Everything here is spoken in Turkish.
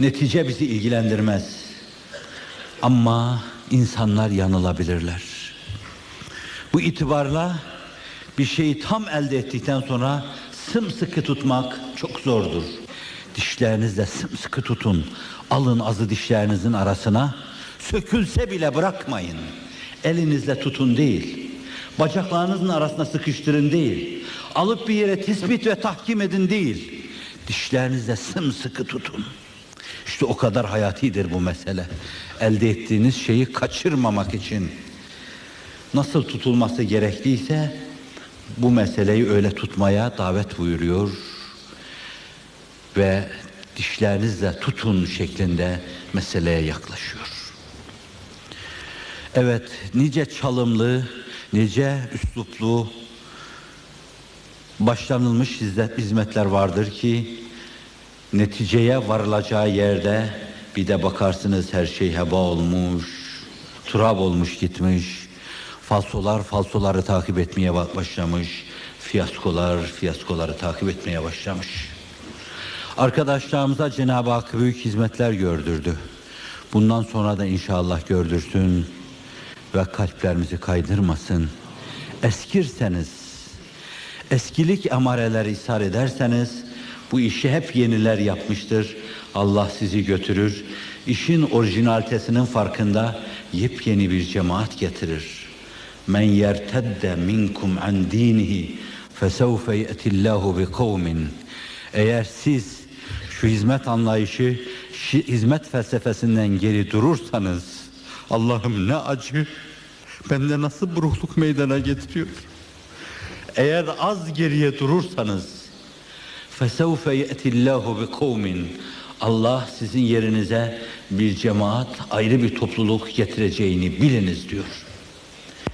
Netice bizi ilgilendirmez. Ama insanlar yanılabilirler. Bu itibarla bir şeyi tam elde ettikten sonra sımsıkı tutmak çok zordur. Dişlerinizle sımsıkı tutun. Alın azı dişlerinizin arasına. Sökülse bile bırakmayın. Elinizle tutun değil. Bacaklarınızın arasına sıkıştırın değil. Alıp bir yere tespit ve tahkim edin değil. Dişlerinizle sımsıkı tutun. İşte o kadar hayatidir bu mesele. Elde ettiğiniz şeyi kaçırmamak için nasıl tutulması gerekliyse bu meseleyi öyle tutmaya davet buyuruyor ve dişlerinizle tutun şeklinde meseleye yaklaşıyor. Evet, nice çalımlı, nice üsluplu başlanılmış hizmet- hizmetler vardır ki neticeye varılacağı yerde bir de bakarsınız her şey heba olmuş, turab olmuş gitmiş. Falsolar falsoları takip etmeye ba- başlamış. Fiyaskolar fiyaskoları takip etmeye başlamış. Arkadaşlarımıza Cenab-ı Hak büyük hizmetler gördürdü. Bundan sonra da inşallah gördürsün ve kalplerimizi kaydırmasın. Eskirseniz, eskilik emareleri ishar ederseniz bu işi hep yeniler yapmıştır. Allah sizi götürür. İşin orijinalitesinin farkında yepyeni bir cemaat getirir. Men yertedde minkum an dinihi fesevfe ye'tillahu bi kavmin. Eğer siz şu hizmet anlayışı, hizmet felsefesinden geri durursanız Allah'ım ne acı. Bende nasıl burukluk meydana getiriyor. Eğer az geriye durursanız فَسَوْفَ يَأْتِ اللّٰهُ بِقَوْمٍ Allah sizin yerinize bir cemaat, ayrı bir topluluk getireceğini biliniz diyor.